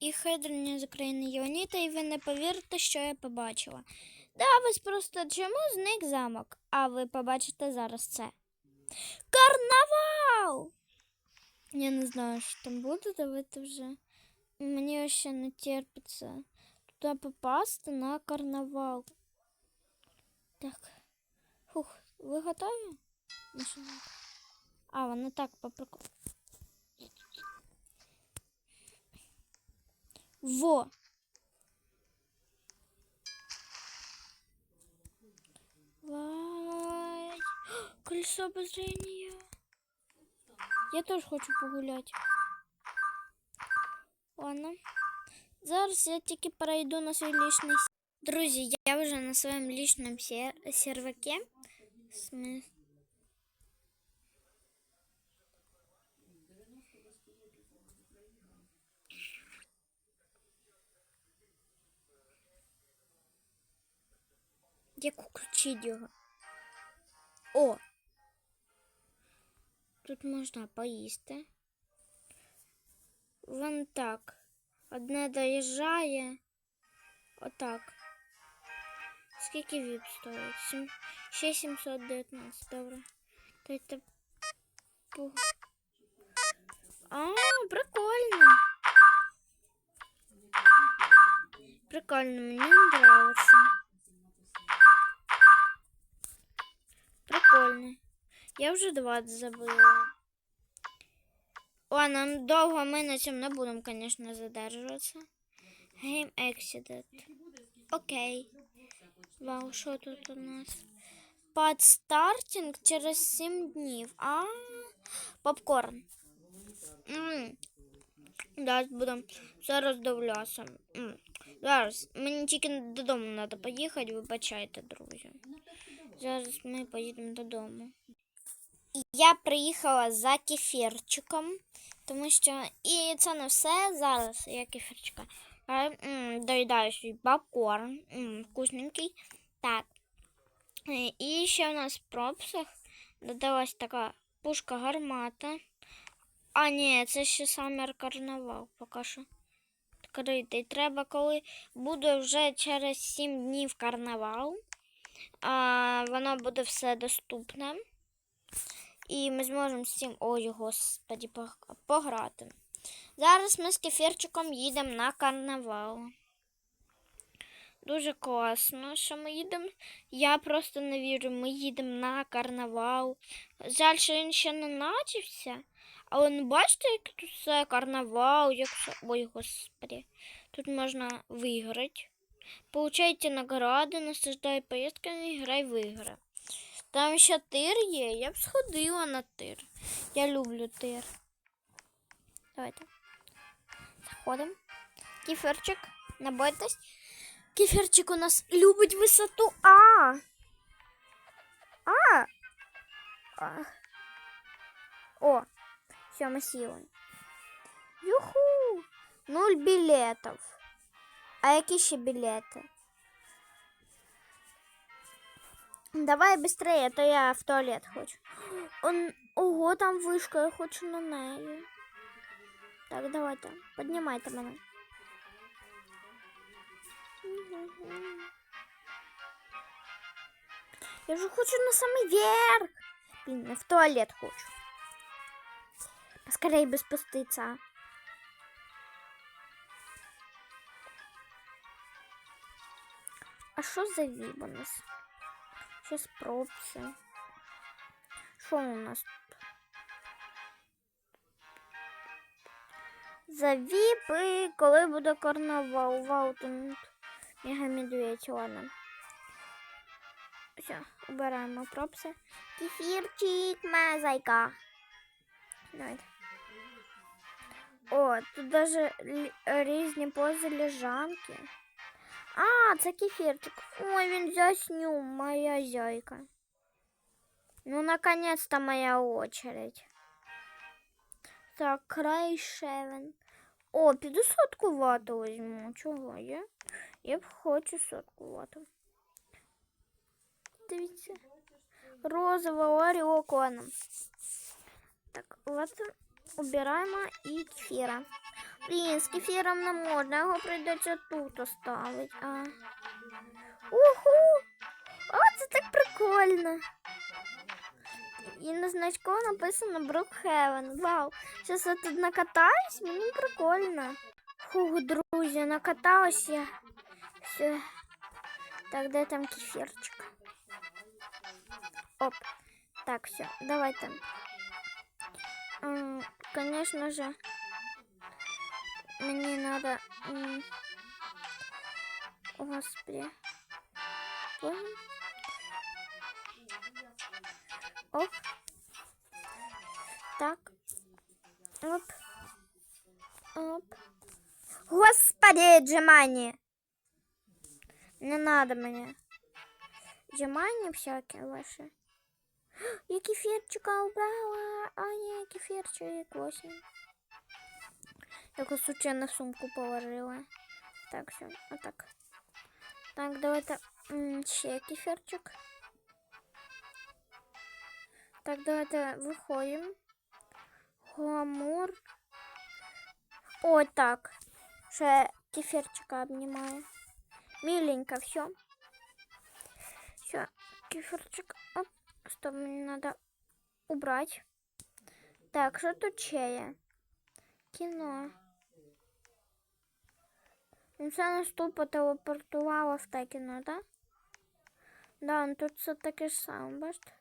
і хедрення з України Йоніта, і ви не повірите, що я побачила. Да, ви просто чому зник замок, а ви побачите зараз це. Карнавал! Я не знаю, що там буде, давайте вже. Мені ще не терпиться туди попасти на карнавал. Так. Фух, ви готові? А, вони так по приколу. Во! Вай! Колесо обозрения. Я теж хочу погуляти. Ладно. Зараз я тільки перейду на свій лічний с- Друзі, я вже на своєму лічному сер- серваке. Сме- Як включити його? О! Тут можна поїсти. Вон так. Одне доїжджає. Отак. Скільки віп стоїть? Сім... Ще 719, добре. Пу- А, прикольно. Прикольно, мені нравится. Я вже 20 забыла. Ладно, довго ми на цьому не будемо, звісно, задержуватися. Game Exit. Окей. Вау, що тут у нас? Подстартінг через 7 днів. А, попкорн. М. Зараз будемо все роздивлятися. Зараз мені тільки додому треба поїхати, вибачайте, друзі. Зараз ми поїдемо додому. Я приїхала за кефірчиком, тому що і це не все. Зараз я кефірчика. Я, м, доїдаю свій попкорн, м, вкусненький. Так. Е, І ще в нас в пропсах додалась така пушка гармата. А, ні, це ще Summer карнавал поки що. Відкритий. Треба, коли буде вже через 7 днів карнавал. А, воно буде все доступне. І ми зможемо з цим, ой, господі, пограти. Зараз ми з кефірчиком їдемо на карнавал. Дуже класно, що ми їдемо. Я просто не вірю, ми їдемо на карнавал. Жаль, що він ще не начався. Але не бачите, як тут все карнавал, як все. Ой, господи. Тут можна виграти. Получайте награди, наслаждай поїздками, грай в. Там ще тир є, я б сходила на тир. Я люблю тир. Давайте. Заходимо. Кефірчик, не бойтесь. Кефірчик у нас любить висоту. А! А! а. О, все, мы силы. Юху! Нуль билетов. А які ще білети? Давай быстрее, а то я в туалет хочу. Он... Ого, там вишка, я хочу на неї. Так, давайте, піднімайте мене. Я же хочу на самый верх. Блин, я в туалет хочу. Поскорей бы спуститься. А що за віб Нас? Щас. Що у нас тут? За віпи, коли буде карнавал. Вау, тут мега медведь, ладно. Все, убираємо пропси. Кефірчик, моя зайка. Давайте. О, тут даже різні пози лежанки. А, це кефірчик. Ой, він заснув, моя зайка. Ну, наконец-то моя очередь. Так, край шевен. О, піду сотку вату візьму. Чого я? Я б хочу сотку вату. Дивіться. Розова ларіок ладно. Так, вату убираємо і кефіра. Блін, з кефіром не можна, його прийдеться тут оставити. А. Уху! О, це так прикольно. І на значку написано Brookhaven. Вау. Зараз я тут накатаюсь, мені прикольно. Фух, друзі, накаталась я. Все. Так, де там кефірчик? Оп. Так, все, давайте. М, Конечно же, мне надо... м, Господи. Понял? Оп. Так. Оп. Оп. Господи, Джемани. Не надо мне. Джемани всякие ваши. Я кефирчика убрала, а не кефирчик 8. Яку случайно сумку положила. Так, все, отак. Так, давайте м, ще кефирчик. Так, давайте виходимо. Гламур. О, так. Ще кефирчика обнімаю. Миленько, все. Все, кефирчик. Оп. Стоп, мне надо убрать. Так, що тут ще є? Ну, Це нас тупо телепортувало в те кіно, так? Да, ну тут все таке ж саме, бачите?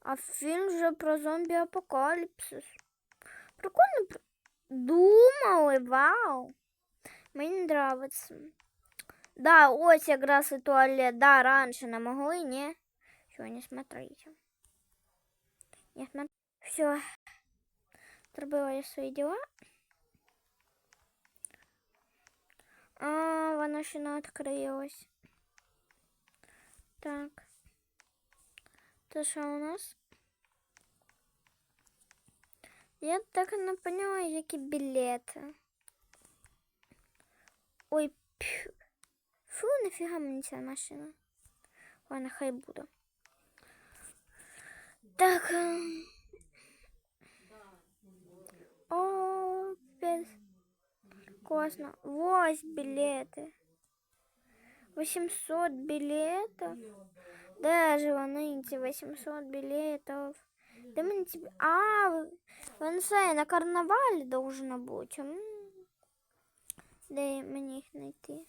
А фільм вже про зомбі-апокаліпсис. Прикольно пр- думали, вау. Мені нравится. Да, ось якраз і туалет. Да, раніше не могли, не. Все, не смотрите. Не смотрите. Все. Зробила я свої діла. А, воно ще не відкрилось. Так. Це що у нас? Я так і не поняла, які білети. Ой, пф. Фу, нафіга мені ця машина. Ладно, хай буде. Так. Классно. Вось билеты. 800 билетов. Даже вони ці 800 билетов. Де мені ці... бі- А, в- вон це на карнавалі должно бути. М. Де мені їх знайти?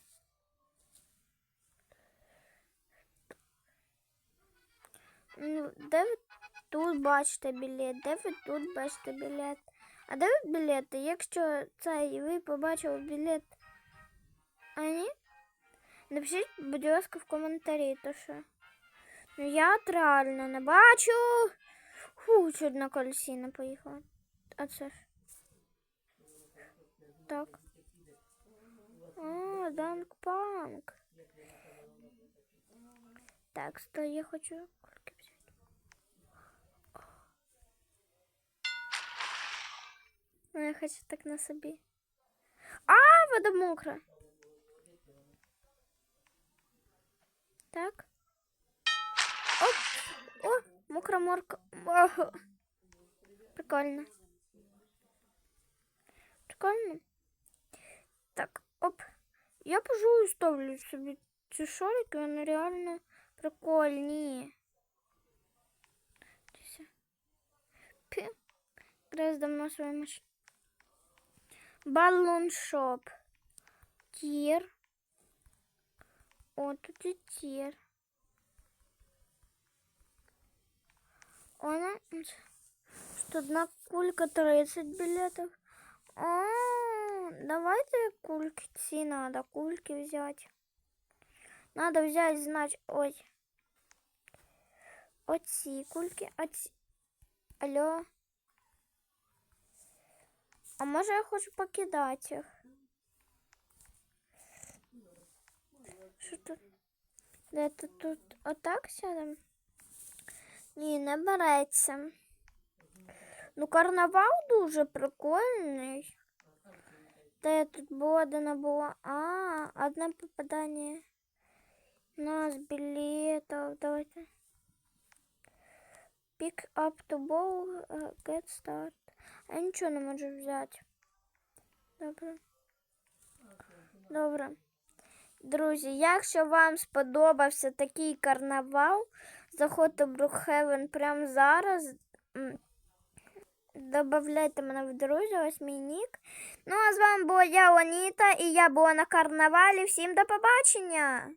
Ну, де ви тут бачите білет? Де ви тут бачите білет? А де ви білети? Якщо цей ви побачили білет, а ні? Напишіть, будь ласка, в коментарі, то що. Ну я от реально не бачу. Фу, чуть на колесі не поїхала. А це ж. Так. А, Данк Панк. Так, стой, я хочу хочу так на собі. А, вода мокра. Так. Оп. О, мокра морка. О, прикольно. Прикольно. Так, оп. Я пожалуй ставлю собі ці шарики, вони реально прикольні. Дивіться. Пі. Якраз давно свою машину. Баллон шоп. Тір. О, тут і тір. Она... Что одна кулька 30 билетов. А, давайте кульки ці надо, кульки взять. Надо взять, значит, ой. Оці кульки, оці. Алло. А може я хочу покидати їх? Що тут? Де то тут отак сядемо? Ні, не береться. Ну, карнавал дуже прикольний. Де тут було, де не було. А, одне попадання. У нас білетів. Давайте. Pick up to ball, uh, get start. Я нічого не можу взяти. Добре. Добре. Друзі, якщо вам сподобався такий карнавал, заходьте в Брукхевен прямо зараз. Добавляйте мене в друзі, ось мій нік. Ну а з вами була я, Оніта, і я була на карнавалі. Всім до побачення!